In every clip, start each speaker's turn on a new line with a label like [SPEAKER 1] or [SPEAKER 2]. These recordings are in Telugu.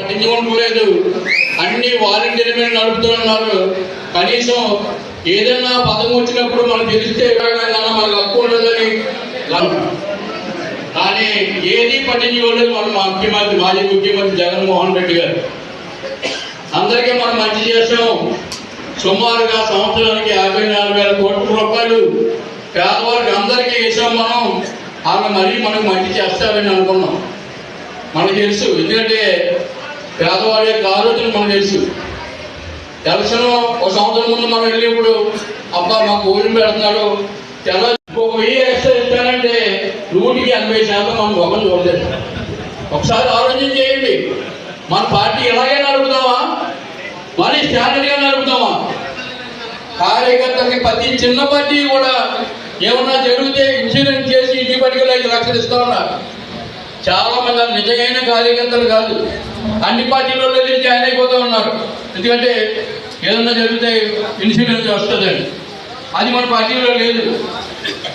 [SPEAKER 1] పట్టించుకోవట్లేదు అన్ని వాలంటీర్ మీద నడుపుతున్నారు. కనీసం ఏదైనా పదం వచ్చినప్పుడు మనకు తెలిస్తే మనకు హక్కు ఉండదని కానీ ఏది పట్టించుకోలేదు మన ముఖ్యమంత్రి మాజీ ముఖ్యమంత్రి జగన్మోహన్ రెడ్డి గారు. అందరికీ మనం మంచి చేసాం సుమారుగా సంవత్సరానికి యాభై నాలుగు వేల కోట్ల రూపాయలు పేదవారికి అందరికీ వేసాం మనం. ఆమె మరీ మనకు మంచి చేస్తామని అనుకున్నాం. మనకు తెలుసు. ఎందుకంటే పేదవాడి యొక్క ఆలోచన మనకు తెలుసు. ఎలక్షన్ ఒక సంవత్సరం ముందు మనం వెళ్ళినప్పుడు అబ్బా మాకు ఊరిని పెడుతున్నాడు తెల్ల ఒక వెయ్యి ఎక్స్ట్రా ఇస్తానంటే నూటికి ఎనభై శాతం మనం మొహం చూడలేదు. ఒకసారి ఆలోచన చేయండి. మన పార్టీ ఇలాగే నడుపుతామా? మరి స్టాండర్డ్గా నడుపుతామా? కార్యకర్తలకి ప్రతి చిన్న పార్టీ కూడా ఏమన్నా జరిగితే ఇన్సూరెన్స్ చేసి ఇంటి పట్టుకెళ్ళి ఐదు లక్షలు ఇస్తా ఉన్నారు. చాలా మంది నిజమైన కార్యకర్తలు కాదు. అన్ని పార్టీలలో వెళ్ళి జాయిన్ అయిపోతూ ఉన్నారు. ఎందుకంటే ఏదన్నా జరిగితే ఇన్సూరెన్స్ వస్తుందండి. అది మన పార్టీలో లేదు.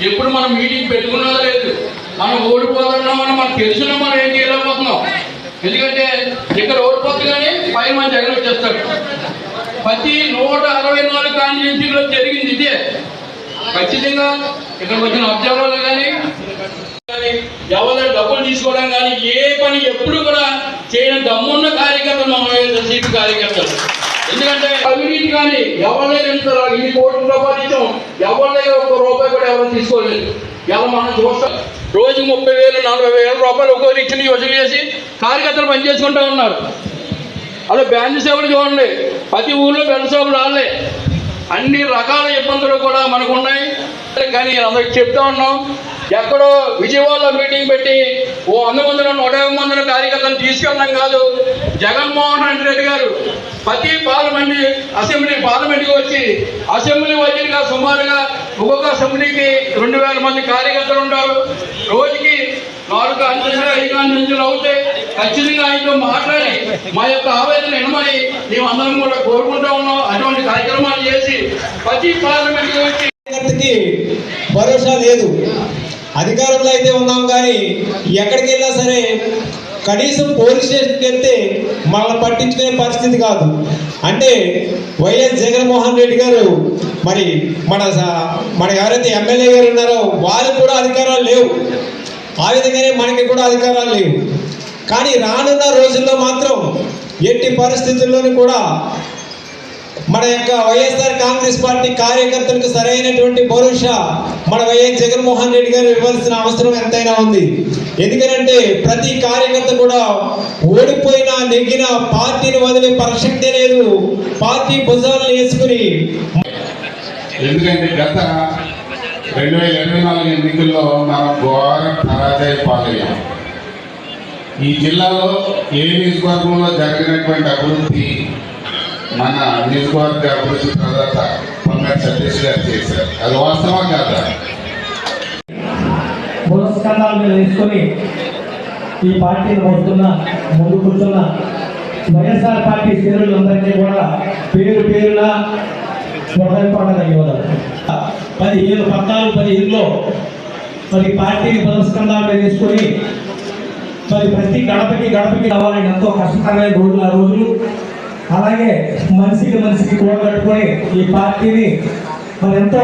[SPEAKER 1] ఎప్పుడు మనం మీటింగ్ పెట్టుకున్నది లేదు. మనం ఓడిపోతున్నామని మనకు తెలిసిన మనం ఏం చేయలేకపోతున్నాం. ఎందుకంటే ఇక్కడ ఓడిపోతుంది కానీ పది మంది జగన్ వచ్చేస్తాడు. ప్రతి నూట అరవై నాలుగు కాన్స్టిట్యూన్సీలో జరిగింది ఇదే. ఖచ్చితంగా ఇక్కడికి వచ్చిన అబ్జర్వర్లు కానీ కానీ ఎవరు డబ్బులు కానీ ఏ పని ఎప్పుడు కూడా చేయని దమ్మున్న కార్యకర్తలు మమ్మల్ని వైఎస్ఆర్సీపీ కార్యకర్తలు. ఎందుకంటే అవినీతి కానీ ఎవరి ఎంత ఇన్ని కోట్ల రూపాయలు ఎవరి దగ్గర ఒక్క రూపాయి కూడా ఎవరు తీసుకోలేదు. ఎలా మనం చూస్తాం రోజు ముప్పై వేలు నలభై వేల రూపాయలు ఒక్కొక్కరు ఇచ్చిన వసూలు చేసి కార్యకర్తలు పనిచేసుకుంటూ ఉన్నారు. అలా బ్యాండ్ సేవలు చూడండి. ప్రతి ఊర్లో బ్యాండ్ సేవలు రాలే. అన్ని రకాల ఇబ్బందులు కూడా మనకు ఉన్నాయి. కానీ అందరికి చెప్తా ఉన్నాం. ఎక్కడో విజయవాడలో మీటింగ్ పెట్టి ఓ వంద మందిలో నూట యాభై మందిలో కార్యకర్తలు తీసుకెళ్ళడం కాదు. జగన్మోహన్ రెడ్డి గారు ప్రతి పార్లమెంట్ అసెంబ్లీ పార్లమెంట్కి వచ్చి అసెంబ్లీ వచ్చినగా సుమారుగా ఒక్కొక్క అసెంబ్లీకి రెండు వేల మంది కార్యకర్తలు ఉంటారు. రోజుకి నాలుగు అంచెలు ఐదు అంచెలు అవుతాయి ఖచ్చితంగా ఆయనతో మాట్లాడి మా యొక్క ఆవేదన వినమని మేమందరం కూడా కోరుకుంటా ఉన్నాం. అటువంటి కార్యక్రమాలు చేసి ప్రతి పార్లమెంట్కి వచ్చి
[SPEAKER 2] భరోసా లేదు. అధికారంలో అయితే ఉన్నాం కానీ ఎక్కడికి వెళ్ళినా సరే కనీసం పోలీస్ స్టేషన్కి వెళ్తే మనల్ని పట్టించుకునే పరిస్థితి కాదు. అంటే వైఎస్ జగన్మోహన్ రెడ్డి గారు మరి మన మన ఎవరైతే ఎమ్మెల్యే గారు ఉన్నారో వాళ్ళకి కూడా అధికారాలు లేవు. ఆ విధంగానే మనకి కూడా అధికారాలు లేవు. కానీ రానున్న రోజుల్లో మాత్రం ఎట్టి పరిస్థితుల్లోనూ కూడా మన యొక్క వైఎస్ఆర్ కాంగ్రెస్ పార్టీ కార్యకర్తలకు సరైనటువంటి భరోసా మన వైఎస్ జగన్మోహన్ రెడ్డి గారు ఇవ్వాల్సిన అవసరం ఎంతైనా ఉంది. ఎందుకంటే ప్రతి కార్యకర్త కూడా ఓడిపోయినా నెగ్గిన పార్టీని వదిలే ప్రసక్తే లేదు. పార్టీ భుజాలను వేసుకుని
[SPEAKER 3] ఎందుకంటే గత రెండు వేల ఇరవై నాలుగు ఎన్నికల్లో మనం ఘోర పరాజయ పాలయ్యాం. ఈ జిల్లాలో ఏ నియోజకవర్గంలో జరిగినటువంటి అభివృద్ధి మన నియోజకవర్గ అభివృద్ధి ప్రదాత పొంగటి సతీష్ గారు చేశారు. అది వాస్తవం కాదా?
[SPEAKER 4] పురస్కారాల మీద తీసుకొని ఈ పార్టీని వస్తున్న ముందు కూర్చున్న వైఎస్ఆర్ పార్టీ శ్రేణులందరికీ కూడా పేరు పేరున హృదయపడ్డ ధన్యవాదాలు పదిహేను పద్నాలుగు పదిహేనులో మరి పార్టీని పురస్కారాల మీద తీసుకొని మరి ప్రతి గడపకి గడపకి రావాలని ఎంతో కష్టకరమైన రోజులు ఆ రోజులు. అలాగే మనిషికి మనిషికి కూడగట్టుకొని ఈ పార్టీని మరి ఎంతో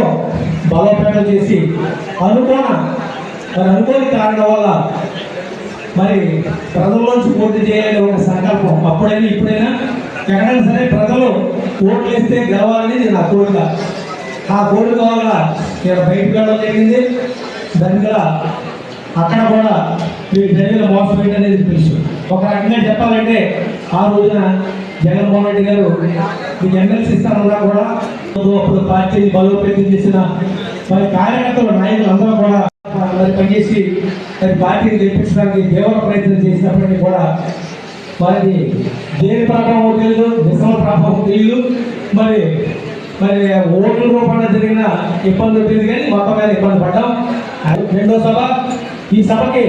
[SPEAKER 4] బలోపేతం చేసి అనుకోన మరి అనుకోని కారణం వల్ల మరి ప్రజల్లోంచి పోటీ చేయాలి ఒక సంకల్పం అప్పుడైనా ఇప్పుడైనా ఎక్కడైనా సరే ప్రజలు ఓట్లు వేస్తే గెలవాలనేది నా కోరిక. ఆ కోరిక వల్ల నేను బయటకు వెళ్ళడం జరిగింది. దాని వల్ల అక్కడ కూడా మీకు ప్రజల మోసం ఏంటనేది తెలుసు. ఒక రకంగా చెప్పాలంటే ఆ రోజున జగన్మోహన్ రెడ్డి గారు మీకు ఎమ్మెల్సీ ఇస్తానన్నా కూడా అప్పుడు పార్టీని బలోపేతం చేసిన మరి కార్యకర్తలు నాయకులు అందరూ కూడా మరి పనిచేసి మరి పార్టీని తెప్పించడానికి తీవ్ర ప్రయత్నం చేసినప్పటికీ కూడా వారికి దేని ప్రభావం తెలియదు నిజమ ప్రభావం తెలియదు మరి మరి ఓట్ల రూపంలో జరిగిన ఇబ్బందులు తెలియదు కానీ మొత్తం మీద ఇబ్బంది పడ్డాం. రెండో సభ ఈ సభకి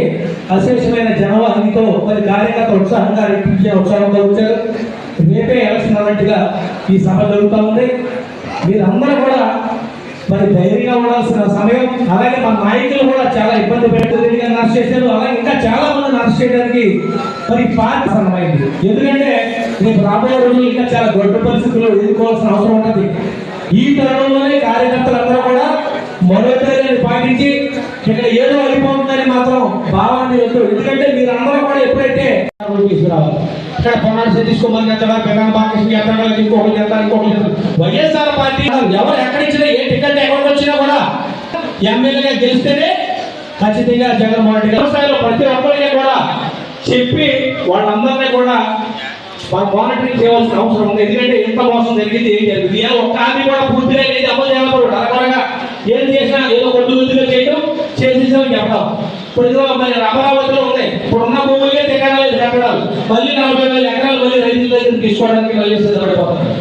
[SPEAKER 4] అశేషమైన జనవాహినితో మరి కార్యకర్త ఉత్సాహంగా రెట్టించే ఉత్సాహంతో వచ్చారు. రేపే ఎలక్షన్ అన్నట్టుగా ఈ సభ జరుగుతూ ఉంది. మీరందరూ కూడా మరి ధైర్యంగా ఉండాల్సిన సమయం అలాగే మా నాయకులు కూడా చాలా ఇబ్బంది పెడుతుంది నర్స్ చేశారు. అలాగే ఇంకా చాలా మంది నర్స్ చేయడానికి మరి పార్టీ సమయమైంది ఎందుకంటే రేపు రాబోయే రోజులు ఇంకా చాలా గొడ్డ పరిస్థితులు ఎదుర్కోవాల్సిన అవసరం ఉంటుంది. ఈ తరుణంలోనే కార్యకర్తలందరూ కూడా మనోధైర్యాన్ని పాటించి ఇక్కడ ఏదో అయిపోతుందని మాత్రం భావాన్ని వద్దు ఎందుకంటే మీరు అందరూ కూడా ఎప్పుడైతే తీసుకురావాలి. ఇక్కడ పొన్నాడు తీసుకోమని చేస్తాడా పిల్లల బాలకృష్ణ చేస్తాడా ఇంకొకరు చేస్తారు ఇంకొకరు చేస్తారు. వైఎస్ఆర్ పార్టీ ఎవరు ఎక్కడిచ్చినా ఏ టికెట్ ఎవరికి వచ్చినా కూడా ఎమ్మెల్యేగా గెలిస్తేనే ఖచ్చితంగా జగన్మోహన్ రెడ్డి వ్యవసాయంలో ప్రతి ఒక్కరికి కూడా చెప్పి వాళ్ళందరినీ కూడా మానిటరింగ్ చేయవలసిన అవసరం ఉంది. ఎందుకంటే ఎంత మోసం జరిగింది ఏం జరిగింది? ఏ ఒక్క హామీ కూడా పూర్తిగా లేదు అమలు చేయాలి అరకొరగా ఏం చేసినా ఏదో కొద్ది కొద్దిగా చేయడం చేసేసామని చెప్పడం. ఇప్పుడు ఇదిగో మరి అమరావతిలో ఉన్నాయి. ఇప్పుడు ఉన్న భూములకే తిరగలేదు కట్టడాలు. మళ్ళీ నలభై వేల ఎకరాలు మళ్ళీ రైతుల దగ్గర తీసుకోవడానికి మళ్ళీ సిద్ధపడిపోతున్నారు.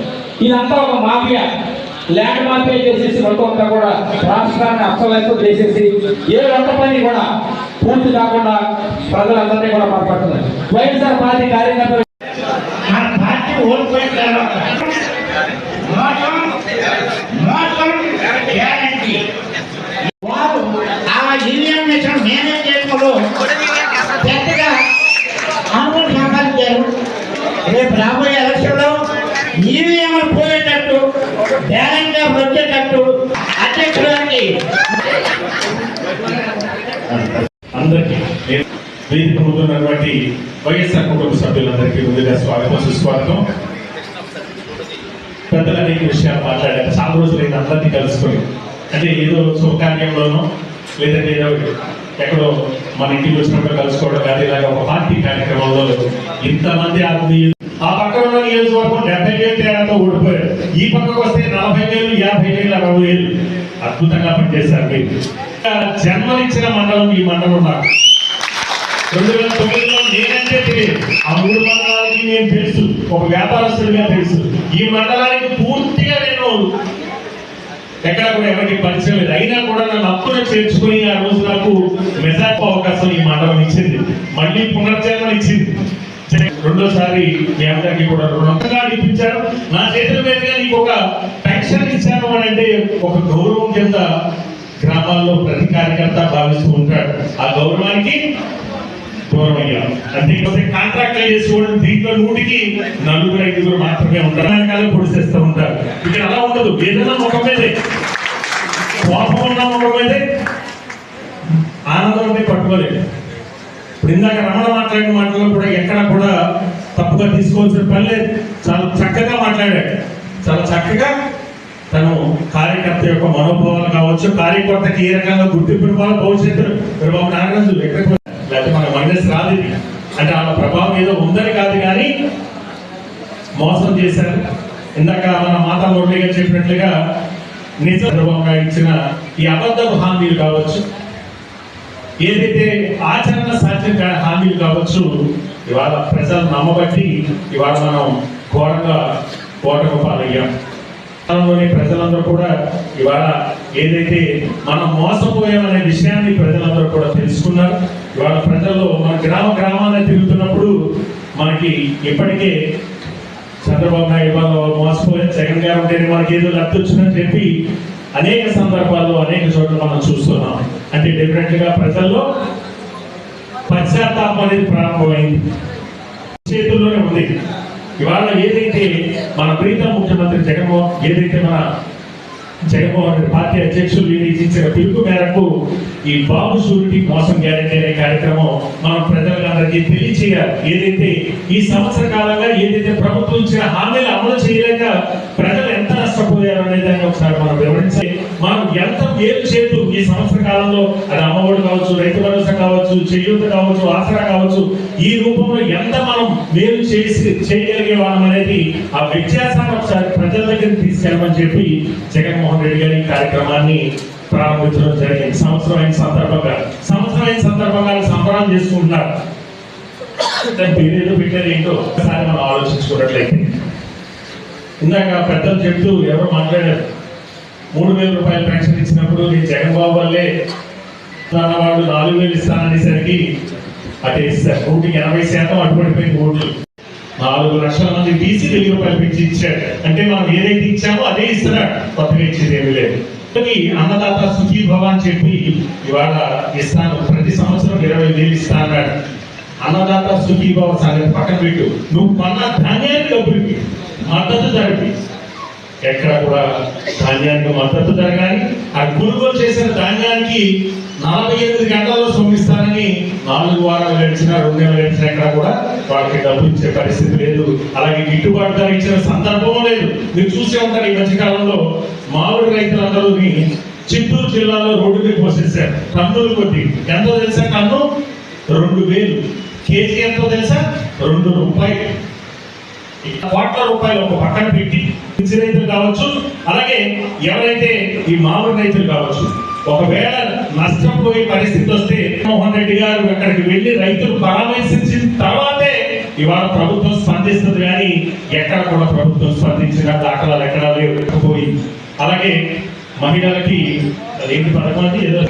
[SPEAKER 4] ఇదంతా ఒక మాఫియా. ల్యాండ్ మాఫియా చేసేసి మొత్తం కూడా రాష్ట్రాన్ని అస్తవ్యస్తం చేసేసి ఏ ఒక్క పని కూడా పూర్తి కాకుండా ప్రజలందరినీ కూడా మాట్లాడుతున్నారు. వైఎస్ఆర్ పార్టీ కార్యకర్తలు
[SPEAKER 5] మన పార్టీ ఓడిపోయిన తర్వాత మోసం మోసం గ్యారంటీ వారు ఆ ఈవీఎం మిషన్ మేనేజ్ చేయడంలో పెద్దగా అనుకుని సంపాదించారు రేపు రాబోయే ఎలక్షన్లో ఈవీఎం పోయేటట్టు బ్యాలెన్స్ వచ్చేటట్టు అధ్యక్షురానికి
[SPEAKER 6] అందరికీ వేదిక ముందున్నటువంటి వైఎస్ఆర్ కుటుంబ సభ్యులందరికీ ముందుగా స్వాగతం సుస్వాగతం పెద్దలు అనేక విషయాలు మాట్లాడారు. చాలా రోజులు అయితే అందరినీ కలుసుకొని. అంటే ఏదో శుభకార్యంలోనో లేదంటే ఏదో ఎక్కడో మన ఇంటికి వచ్చినప్పుడు కలుసుకోవడం కాదు ఇలాగ ఒక పార్టీ కార్యక్రమంలో ఇంతమంది ఆత్మీయులు ఆ పక్కన ఉన్న నియోజకవర్గం డెబ్బై వేలు తేడాతో ఓడిపోయారు. ఈ పక్కకు వస్తే నలభై వేలు యాభై వేలు అరవై వేలు. అద్భుతంగా పనిచేశారు మీరు. జన్మనిచ్చిన మండలం ఈ మండలం నాకు. రెండు వేల తొమ్మిదిలో నేనంటే తెలియదు. ఆ మూడు మండలానికి నేను తెలుసు. ఒక వ్యాపారస్తుడిగా తెలుసు. ఈ మండలానికి పూర్తిగా నేను ఎక్కడ కూడా ఎవరికి పరిచయం లేదు. అయినా కూడా నన్ను అప్పున చేర్చుకుని ఆ రోజు నాకు మెజార్టీ అవకాశం ఈ మండలం ఇచ్చింది. మళ్ళీ పునర్జన్మ ఇచ్చింది. రెండోసారి మీ అందరికి కూడా రుణంగా అనిపించారు. నా చేతుల మీదుగా నీకు ఒక పెన్షన్ ఇచ్చాను అని అంటే ఒక గౌరవం కింద గ్రామాల్లో ప్రతి కార్యకర్త భావిస్తూ ఉంటాడు. ఆ గౌరవానికి దూరం అయ్యాం అంతేకాదు చేసుకోవడం దీంట్లో నూటికి నలుగురు ఐదుగురు మాత్రమే ఉంటారు. వెనకాల పొడిసేస్తూ ఉంటారు. ఇక్కడ అలా ఉండదు. ఏదైనా ముఖం మీదే. కోపం ఉన్న ముఖం మీదే. ఆనందం పట్టుకోలేదు. ఇప్పుడు ఇందాక రమణ మాట్లాడిన మాటల్లో కూడా ఎక్కడ కూడా తప్పుగా తీసుకోవాల్సిన పని లేదు. చాలా చక్కగా మాట్లాడాడు. చాలా చక్కగా తను కార్యకర్త యొక్క మనోభావాలు కావచ్చు కార్యకర్తకి ఏ రకంగా గుర్తింపు భవిష్యత్తు బాబు నాగరాజు ఎక్కడికి లేకపోతే మన మైనస్ రాదు ఇది. అంటే ఆ ప్రభావం ఏదో ఉందని కాదు కానీ మోసం చేశారు. ఇందాక మన మాతా మురళి గారు చెప్పినట్లుగా నిజంగా ఇచ్చిన ఈ అబద్ధపు హామీలు కావచ్చు ఏదైతే ఆచరణ సాధ్యం కాని హామీలు కావచ్చు ఇవాళ ప్రజలు నమ్మబట్టి ఇవాళ మనం ఘోరంగా కోటకు పాలయ్యాం. లోని ప్రజలందరూ కూడా ఇవాళ ఏదైతే మనం మోసపోయామనే విషయాన్ని ప్రజలందరూ కూడా తెలుసుకున్నారు. ఇవాళ ప్రజల్లో మన గ్రామ గ్రామాన్ని తిరుగుతున్నప్పుడు మనకి ఇప్పటికే చంద్రబాబు నాయుడు వాళ్ళు మోసపోయిన జగన్ గారు ఉంటేనే మనకి ఏదో లబ్ధి వచ్చిందని చెప్పి అనేక సందర్భాల్లో అనేక చోట్ల మనం చూస్తున్నాం. అంటే డిఫరెంట్గా ప్రజల్లో పశ్చాత్తాపం అనేది ప్రారంభమైంది. చేతుల్లోనే ఉంది. ఇవాళ ఏదైతే మన ప్రీతం ముఖ్యమంత్రి జగన్మోహన్ ఏదైతే మన జగన్మోహన్ రెడ్డి పార్టీ అధ్యక్షులు వీరికి ఇచ్చిన పిలుపు మేరకు ఈ బాబు షూరిటీ మోసం గ్యారెంటీ అనే కార్యక్రమం మనం ప్రజలందరికీ తెలియచేయాలి. ఏదైతే ఈ సంవత్సర కాలంగా ఏదైతే ప్రభుత్వం ఇచ్చిన హామీలు అమలు చేయలేక ప్రజలు నష్టపోయారు దాన్ని ఒకసారి మనం వివరించి మనం ఎంత మేలు చేతు ఈ సంవత్సర కాలంలో అది అమ్మఒడి కావచ్చు రైతు భరోసా కావచ్చు చేయూత కావచ్చు ఆసరా కావచ్చు ఈ రూపంలో ఎంత మనం మేలు చేసి చేయగలిగే వాళ్ళం అనేది ఆ వ్యత్యాసాన్ని ఒకసారి ప్రజల దగ్గరికి తీసుకెళ్ళమని చెప్పి జగన్మోహన్ రెడ్డి గారి కార్యక్రమాన్ని ప్రారంభించడం జరిగింది. సంవత్సరం అయిన సందర్భంగా సంవత్సరం అయిన సందర్భంగా సంబరాలు చేసుకుంటున్నారు దాని పేరు ఏదో పెట్టారు ఏంటో? ఒకసారి మనం ఆలోచించుకున్నట్లయితే ఇందాక పెద్దలు చెప్తూ ఎవరు మాట్లాడారు? మూడు వేల రూపాయలు పెన్షన్ ఇచ్చినప్పుడు నేను జగన్ బాబు వల్లే వాళ్ళు నాలుగు వేలు ఇస్తాననేసరికి అటు ఇస్తారు. నూటికి ఎనభై శాతం అటుపడిపోయింది ఓట్లు నాలుగు లక్షల మంది తీసి వెయ్యి రూపాయలు పెంచి ఇచ్చాడు అంటే మనం ఏదైతే ఇచ్చామో అదే ఇస్తున్నాడు కొత్తగా ఇచ్చేది ఏమి లేదు. అన్నదాత సుఖీభవ అని చెప్పి ఇవాళ ఇస్తాను. ప్రతి సంవత్సరం ఇరవై వేలు ఇస్తా అన్నాడు. అన్నదాత సుఖీ భవ సంగతి పక్కన పెట్టు. నువ్వు కొన్న ధాన్యానికి డబ్బులకి మద్దతు ధరకి. ఎక్కడ కూడా ధాన్యానికి మద్దతు ధర కానీ ఆ కొనుగోలు చేసిన ధాన్యానికి నలభై ఎనిమిది గంటల్లో సొమ్మిస్తానని నాలుగు వారాలు గడిచిన రెండు నెలలు గడిచిన ఎక్కడ కూడా వాళ్ళకి డబ్బు ఇచ్చే పరిస్థితి లేదు. అలాగే గిట్టుబాటు ధర ఇచ్చిన సందర్భం లేదు. మీరు చూసే ఉంటారు ఈ మధ్యకాలంలో మామిడి రైతులందరూ చిత్తూరు జిల్లాలో రోడ్డు మీద పోసేసారు టన్నులు కొద్ది. ఎంతో తెలుసా టన్ను? రెండు వేలు. కేజీ ఎంతో తెలుసా? రెండు రూపాయలు. కోట్ల రూపాయలు ఒక పక్కన పెట్టి మిర్చి రైతులు కావచ్చు అలాగే ఎవరైతే ఈ మామూలు రైతులు కావచ్చు ఒకవేళ నష్టం పోయే పరిస్థితి వస్తే మోహన్ రెడ్డి గారు అక్కడికి వెళ్ళి రైతులు పరామర్శించిన తర్వాతే ఇవాళ ప్రభుత్వం స్పందిస్తుంది కానీ ఎక్కడ కూడా ప్రభుత్వం స్పందించిన దాఖలాలు ఎక్కడా లేకపోయి అలాగే మహిళలకి ఏంటి పథకం ఏదో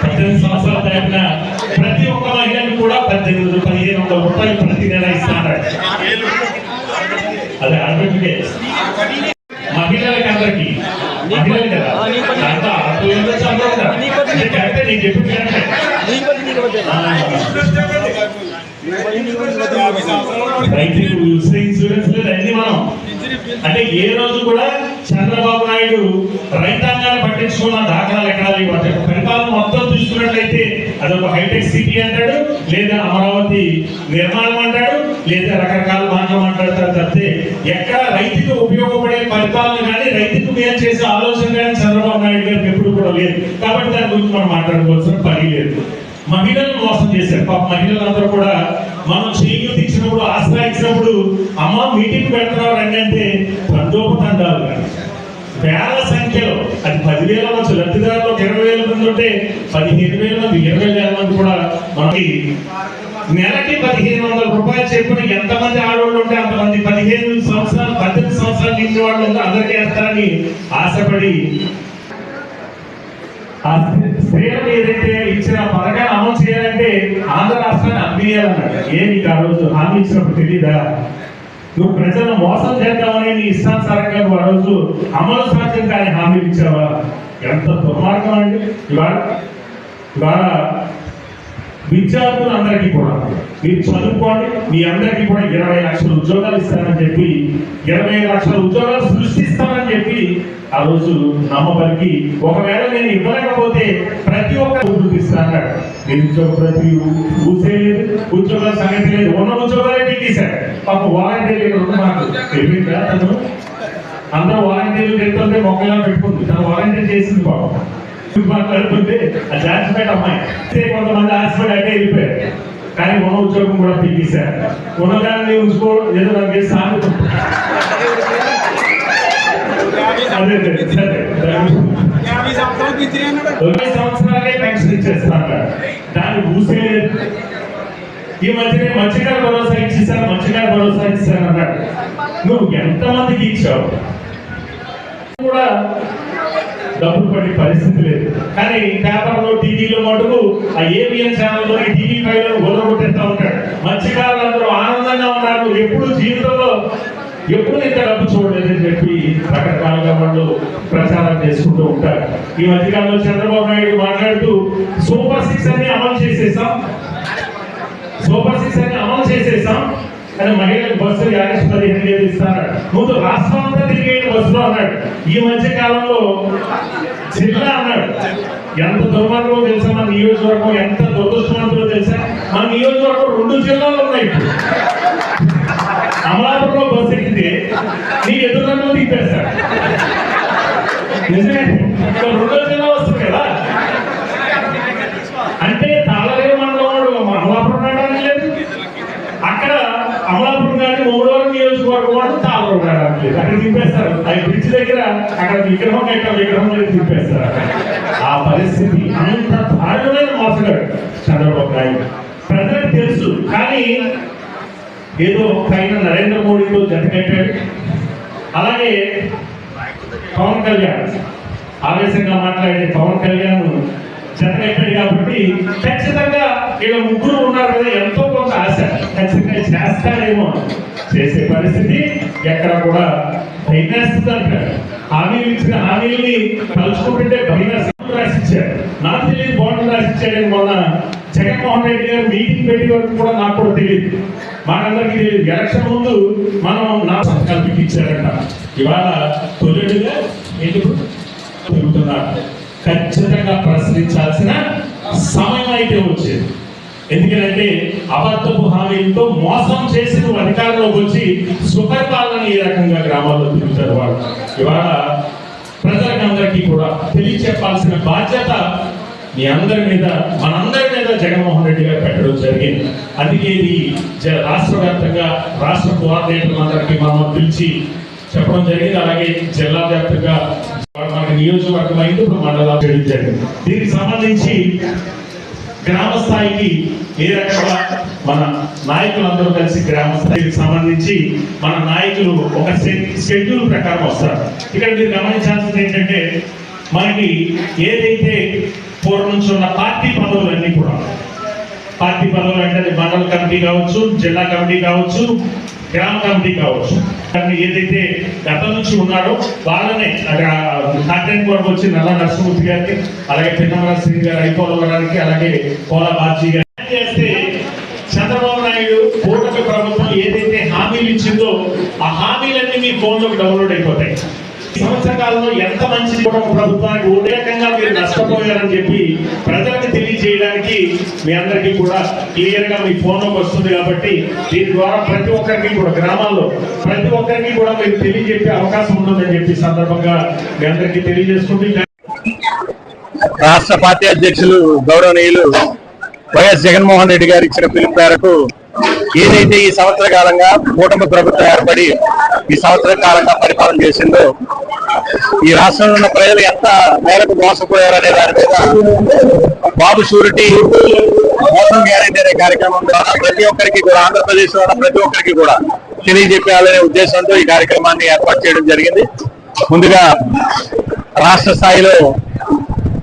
[SPEAKER 6] పద్దెనిమిది సంవత్సరాల దాటిన ప్రతి ఒక్క మహిళకి కూడా పద్దెనిమిది పదిహేను వందల రూపాయలు ప్రతి నెల ఇస్తాడు అదే ఆడబిడ్డకే మహిళలకి అందరికి మహిళలు కదా? దాంట్లో ఆడపిల్లలు నేను చెప్పింది కరెక్టే. ఆ. ఇన్సూరెన్స్ లేదు అన్ని మనం అంటే ఏ రోజు కూడా చంద్రబాబు నాయుడు రైతాంగాన్ని పట్టించుకున్న దాఖలాలు ఎక్కడా లేవు. పరిపాలన మొత్తం చూసుకున్నట్లయితే అదొక హైటెక్ సిటీ అంటాడు లేదా అమరావతి నిర్మాణం అంటాడు లేదా రకరకాల మాటలు మాట్లాడతారు తప్పితే ఎక్కడ రైతుకు ఉపయోగపడే పరిపాలన కానీ రైతుకు మేలు చేసే ఆలోచన కానీ చంద్రబాబు నాయుడు గారికి ఎప్పుడు కూడా లేదు. కాబట్టి దాని గురించి మనం మాట్లాడుకోవాల్సిన పని లేదు. మహిళలను మోసం చేశారు. పాప మహిళలందరూ కూడా మనం చేయూతి ఇచ్చినప్పుడు ఆశ్రయించినప్పుడు అమ్మ మీటింగ్ పెడుతున్నారు రండి అంటే తండోపతండాలు వేల సంఖ్యలో అది పదివేల మంది లబ్ధిదారులు ఇరవై వేల మంది ఉంటే పదిహేను వేల మంది ఇరవై వేల మంది కూడా మనకి నెలకి పదిహేను వందల రూపాయలు చెప్పిన ఎంతమంది ఆడవాళ్ళు ఉంటే అంతమంది పదిహేను సంవత్సరాలు పద్దెనిమిది సంవత్సరాలు నిండిన వాళ్ళు ఉంటే అందరికీ వేస్తారని ఆశపడి స్త్రీలకు ఏదైతే ఇచ్చిన పథకాన్ని ఆంధ్ర రాష్ట్రాన్ని అమ్మేయాలన్నాడు ఏమి ఆ రోజు హామీ ఇచ్చినప్పుడు తెలీదా? నువ్వు ప్రజలను మోసం చేద్దామని నీ ఇష్టానుసారంగా నువ్వు ఆ రోజు అమలు సాధ్యం కానీ హామీలు ఇచ్చావా? ఎంత దుర్మార్గం అండి. ఇవాళ ఇవాళ విద్యార్థులు అందరికీ కూడా మీరు చదువుకోండి మీ అందరికీ కూడా ఇరవై లక్షల ఉద్యోగాలు ఇస్తానని చెప్పి ఇరవై లక్షల ఉద్యోగాలు సృష్టిస్తామని చెప్పి ఆ రోజు నమ్మబలికి ఒకవేళ నేను ఇవ్వలేకపోతే ప్రతి ఒక్క ఉద్యోగం ఇస్తాను నిరుద్యోగ ప్రతి ఊసే లేదు ఉద్యోగాల సంగతి లేదు ఉన్న ఉద్యోగాలే తీసేశారు పాప వాలంటీర్లు రెండు మాకు. తెలియదు అందరూ వాలంటీర్లు పెడుతుంటే మొక్కలా పెట్టుకుంది. తను వాలంటీర్ చేసింది పాపం. మాట్లాడుతుంటే ఆ జాన్సిపేట అమ్మాయి. కొంతమంది ఆశపడి అంటే వెళ్ళిపోయారు. కానీ మన ఉద్యోగం కూడా పీకేశారు ఉన్నదాన్ని ఉంచుకో ఏదో నాకు ఏం అదే తొమ్మిది సంవత్సరాలే పెన్షన్ ఇచ్చేస్తాను దాన్ని ఊసే ఈ మధ్యనే మత్స్యకార భరోసా ఇచ్చేసాను మత్స్యకార భరోసా ఇచ్చేసాను అన్నాడు. నువ్వు ఎంతమందికి ఇచ్చావు? కూడా డబ్బులు పడే పరిస్థితి లేదు. కానీ పేపర్లో టీవీలో మటుకు ఆ ఏబిఎన్ ఛానల్లో ఈ టీవీ ఫైవ్ వదలగొట్టేస్తా ఉంటాడు. మత్స్యకారులందరూ ఆనందంగా ఉన్నారు. ఎప్పుడు జీవితంలో ఎప్పుడు ఇంత డబ్బు చూడలేదని చెప్పి రకరకాలుగా వాళ్ళు ప్రచారం చేసుకుంటూ ఉంటారు. ఈ మధ్యకాలంలో చంద్రబాబు నాయుడు మాట్లాడుతూ సూపర్ సిక్స్ అన్ని అమలు చేసేసాం. సూపర్ సిక్స్ అన్ని అమలు చేసేసాం. కానీ మహిళలకు బస్సు ఆగస్టు పదిహేను వేలు ఇస్తాడు ముందు రాష్ట్రం అంతా తిరిగేది బస్సులో అన్నాడు. ఈ మధ్య కాలంలో జిల్లా అన్నాడు. ఎంత దుర్మార్గమో తెలుసా? మన నియోజకవర్గం ఎంత దురదృష్టవంతులో తెలుసా? మన నియోజకవర్గం రెండు జిల్లాలు ఉన్నాయి. అమలాపురంలో బస్సు ఎక్కితే నీ ఎదురులో తిప్పేస్తాడు నిజమే. రెండో జిల్లా వస్తుంది కదా అంటే తాళరేవు మండలం వాడు అమలాపురం రావడానికి లేదు అక్కడ అమలాపురం కానీ మూడవరం నియోజకవర్గం వాడు తాళరేవు రావడానికి లేదు అక్కడ ఆయన బ్రిడ్జ్ దగ్గర అక్కడ విగ్రహం ఎక్కడ విగ్రహం అని తిప్పేస్తారు. ఆ పరిస్థితి అంత దారుణమైన మోసగాడు చంద్రబాబు నాయుడు. ప్రజలకు తెలుసు కానీ ఏదో పైన నరేంద్ర మోడీతో జత కట్టాడు. అలాగే పవన్ కళ్యాణ్ ఆవేశంగా మాట్లాడే పవన్ కళ్యాణ్ జత కట్టాడు కాబట్టి ఖచ్చితంగా వీళ్ళ ముగ్గురు ఉన్నారు కదా ఎంతో కొంత ఆశ. ఖచ్చితంగా చేస్తాడేమో చేసే పరిస్థితి ఎక్కడ కూడా భయమేస్తుందంట హామీలు ఇచ్చిన హామీల్ని తలుచుకుంటుంటే భయమేస్తుంది రాసిచ్చాడు నాకు తెలియదు రాసిచ్చాడని మొన్న జగన్మోహన్ రెడ్డి గారు మీటింగ్ పెట్టి వరకు కూడా నాకు కూడా తెలియదు. మాకందరికీ తెలియదు. ఎలక్షన్ ముందు మనం నా సంకల్పం ఇచ్చారంట. ఇవాళ తొలిగా ఎందుకు తిరుగుతున్నారు ఖచ్చితంగా ప్రశ్నించాల్సిన సమయం అయితే వచ్చేది. ఎందుకంటే అబద్ధపు హామీలతో మోసం చేసి నువ్వు అధికారంలోకి వచ్చి సుపరిపాలన ఏ రకంగా గ్రామాల్లో తిరుగుతారు వాళ్ళు. ఇవాళ ప్రజలకందరికీ కూడా తెలియచెప్పాల్సిన బాధ్యత మీ అందరి మీద మనందరి మీద జగన్మోహన్ రెడ్డి గారు పెట్టడం జరిగింది. అందుకే ఇది రాష్ట్ర వ్యాప్తంగా రాష్ట్ర కోఆర్డినేటర్లందరికీ మనం పిలిచి చెప్పడం జరిగింది. అలాగే జిల్లా వ్యాప్తంగా మనకి నియోజకవర్గం అయింది ఇప్పుడు మండలాలు జరిగింది. దీనికి సంబంధించి గ్రామ స్థాయికి ఏ రకంగా మన నాయకులందరూ కలిసి గ్రామ స్థాయికి సంబంధించి మన నాయకులు ఒక షెడ్యూల్ ప్రకారం వస్తారు. ఇక్కడ మీరు గమనించాల్సింది ఏంటంటే మనకి ఏదైతే పూర్వం నుంచి ఉన్న పార్టీ పదవులన్నీ కూడా పార్టీ పదవులు అంటే మండల కమిటీ కావచ్చు జిల్లా కమిటీ కావచ్చు గ్రామ కమిటీ కావచ్చు. కానీ ఏదైతే గతం నుంచి ఉన్నాడో వాళ్ళనే కంటెంట్ కొరకు వచ్చి నల్ల నరసింహమూర్తి గారికి అలాగే పిన్నమల శ్రీ గారు అయిపోలవరానికి అలాగే పోల బాజీ గారు చేస్తే చంద్రబాబు నాయుడు కూటమి ప్రభుత్వం ఏదైతే హామీలు ఇచ్చిందో ఆ హామీలన్నీ మీ ఫోన్లోకి డౌన్లోడ్ అయిపోతాయి. సంవత్సర కాలంలో ఎంత మంచి కూటమి ప్రభుత్వానికి ఒకే రకంగా మీరు నష్టపోయారని చెప్పి ప్రజలకు చేయడానికి మీ అందరికీ కూడా క్లియర్గా మీ ఫోన్లోకి వస్తుంది కాబట్టి దీని ద్వారా ప్రతి ఒక్కరికి కూడా గ్రామాల్లో ప్రతి ఒక్కరికి కూడా మీరు తెలియజెప్పే అవకాశం ఉంటుందని చెప్పి సందర్భంగా మీ అందరికీ తెలియజేసుకుంటూ
[SPEAKER 7] రాష్ట్ర పార్టీ అధ్యక్షులు గౌరవనీయులు వైఎస్ జగన్మోహన్ రెడ్డి గారు ఇచ్చిన పిలుపు మేరకు ఏదైతే ఈ సంవత్సర కాలంగా కూటమి ప్రభుత్వం ఏర్పడి ఈ సంవత్సర కాలంగా పరిపాలన చేసిందో ఈ రాష్ట్రంలో ఉన్న ప్రజలు ఎంత మేరకు మోసపోయారనే దాని మీద బాబు షూరిటీ మోసం గ్యారంటీ అనే కార్యక్రమం ద్వారా ప్రతి ఒక్కరికి కూడా ఆంధ్రప్రదేశ్లో ఉన్న ప్రతి ఒక్కరికి కూడా తెలియజెప్పాలనే ఉద్దేశంతో ఈ కార్యక్రమాన్ని ఏర్పాటు చేయడం జరిగింది. ముందుగా రాష్ట్ర స్థాయిలో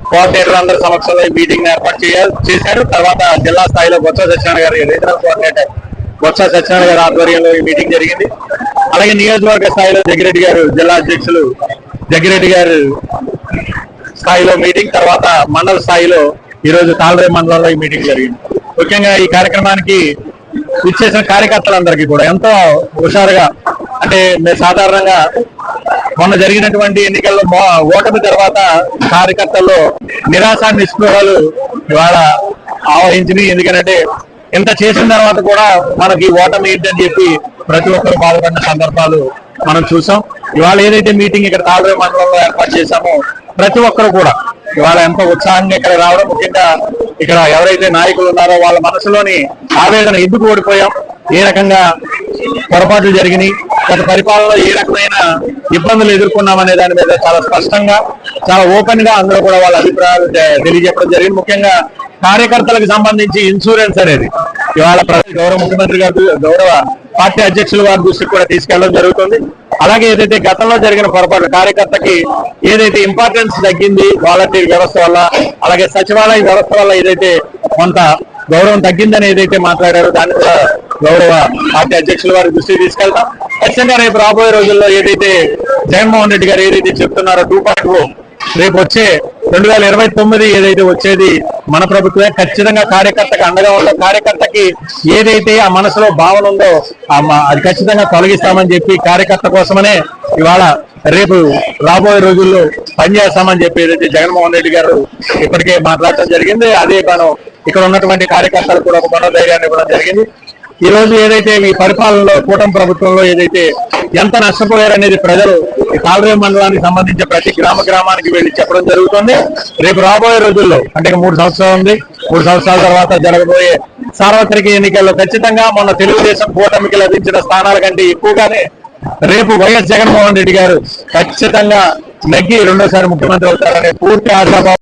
[SPEAKER 7] కోఆర్డినేటర్ అందరి సమక్షంలో ఈ మీటింగ్ ఏర్పాటు చేయాలి చేశారు. తర్వాత జిల్లా స్థాయిలో బొత్స సత్యనారాయణ గారు రీజనల్ కోఆర్డినేటర్ బొత్స సత్యనారాయణ గారి ఆధ్వర్యంలో ఈ మీటింగ్ జరిగింది. అలాగే నియోజకవర్గ స్థాయిలో జగ్గిరెడ్డి గారు జిల్లా అధ్యక్షులు జగ్గిరెడ్డి గారు స్థాయిలో మీటింగ్ తర్వాత మండల స్థాయిలో ఈ రోజు తాళరే మండలంలో ఈ మీటింగ్ జరిగింది. ముఖ్యంగా ఈ కార్యక్రమానికి ఇచ్చేసిన కార్యకర్తలందరికీ కూడా ఎంతో హుషారుగా అంటే మేము సాధారణంగా మొన్న జరిగినటువంటి ఎన్నికల్లో ఓటమి తర్వాత కార్యకర్తల్లో నిరాశ నిస్పృహలు ఇవాళ ఆవహించినవి. ఎందుకంటే ఇంత చేసిన తర్వాత కూడా మనకి ఓటమి ఏంటని చెప్పి ప్రతి ఒక్కరు పాల్గొన్న సందర్భాలు మనం చూసాం. ఇవాళ ఏదైతే మీటింగ్ ఇక్కడ తాళరే మండలంలో ఏర్పాటు చేశామో ప్రతి ఒక్కరు కూడా ఇవాళ ఎంతో ఉత్సాహంగా ఇక్కడ రావడం ముఖ్యంగా ఇక్కడ ఎవరైతే నాయకులు ఉన్నారో వాళ్ళ మనసులోని ఆవేదన ఎందుకు ఓడిపోయాం ఏ రకంగా పొరపాట్లు జరిగినాయి గత పరిపాలనలో ఏ రకమైన ఇబ్బందులు ఎదుర్కొన్నామనే దాని మీద చాలా స్పష్టంగా చాలా ఓపెన్గా అందరూ కూడా వాళ్ళ అభిప్రాయాలు తెలియజెప్పడం జరిగింది. ముఖ్యంగా కార్యకర్తలకు సంబంధించి ఇన్సూరెన్స్ అనేది ఇవాళ ప్రతి గౌరవ ముఖ్యమంత్రి గారు గౌరవ పార్టీ అధ్యక్షుల వారి దృష్టికి కూడా తీసుకెళ్ళడం జరుగుతుంది. అలాగే ఏదైతే గతంలో జరిగిన పొరపాటు కార్యకర్తకి ఏదైతే ఇంపార్టెన్స్ తగ్గింది వాలంటీర్ వ్యవస్థ వల్ల అలాగే సచివాలయ వ్యవస్థ వల్ల ఏదైతే కొంత గౌరవం తగ్గిందని ఏదైతే మాట్లాడారో దాన్ని కూడా గౌరవ పార్టీ అధ్యక్షుల వారి దృష్టికి తీసుకెళ్తాం. ఖచ్చితంగా రేపు రాబోయే రోజుల్లో ఏదైతే జగన్మోహన్ రెడ్డి గారు ఏదైతే చెప్తున్నారో టూ పాయింట్ రేపు వచ్చే రెండు వేల ఇరవై తొమ్మిది ఏదైతే వచ్చేది మన ప్రభుత్వమే ఖచ్చితంగా కార్యకర్తకి అండగా ఉన్న కార్యకర్తకి ఏదైతే ఆ మనసులో భావన ఉందో అది ఖచ్చితంగా తొలగిస్తామని చెప్పి కార్యకర్త కోసమనే ఇవాళ రేపు రాబోయే రోజుల్లో పనిచేస్తామని చెప్పి ఏదైతే జగన్మోహన్ రెడ్డి గారు ఇప్పటికే మాట్లాడటం జరిగింది అదే మనం ఇక్కడ ఉన్నటువంటి కార్యకర్తలు కూడా ఒక మనోధైర్యాన్ని ఇవ్వడం జరిగింది. ఈ రోజు ఏదైతే ఈ పరిపాలనలో కూటమి ప్రభుత్వంలో ఏదైతే ఎంత నష్టపోయారనేది ప్రజలు ఈ మండలానికి సంబంధించి ప్రతి గ్రామ గ్రామానికి వెళ్ళి చెప్పడం జరుగుతుంది. రేపు రాబోయే రోజుల్లో అంటే మూడు సంవత్సరాలు ఉంది. మూడు సంవత్సరాల తర్వాత జరగబోయే సార్వత్రిక ఎన్నికల్లో ఖచ్చితంగా మొన్న తెలుగుదేశం కూటమికి లభించిన స్థానాల కంటే ఎక్కువగానే రేపు వైఎస్ జగన్మోహన్ రెడ్డి గారు ఖచ్చితంగా నెగ్గి రెండోసారి ముఖ్యమంత్రి అవుతారనే పూర్తి ఆశాభావం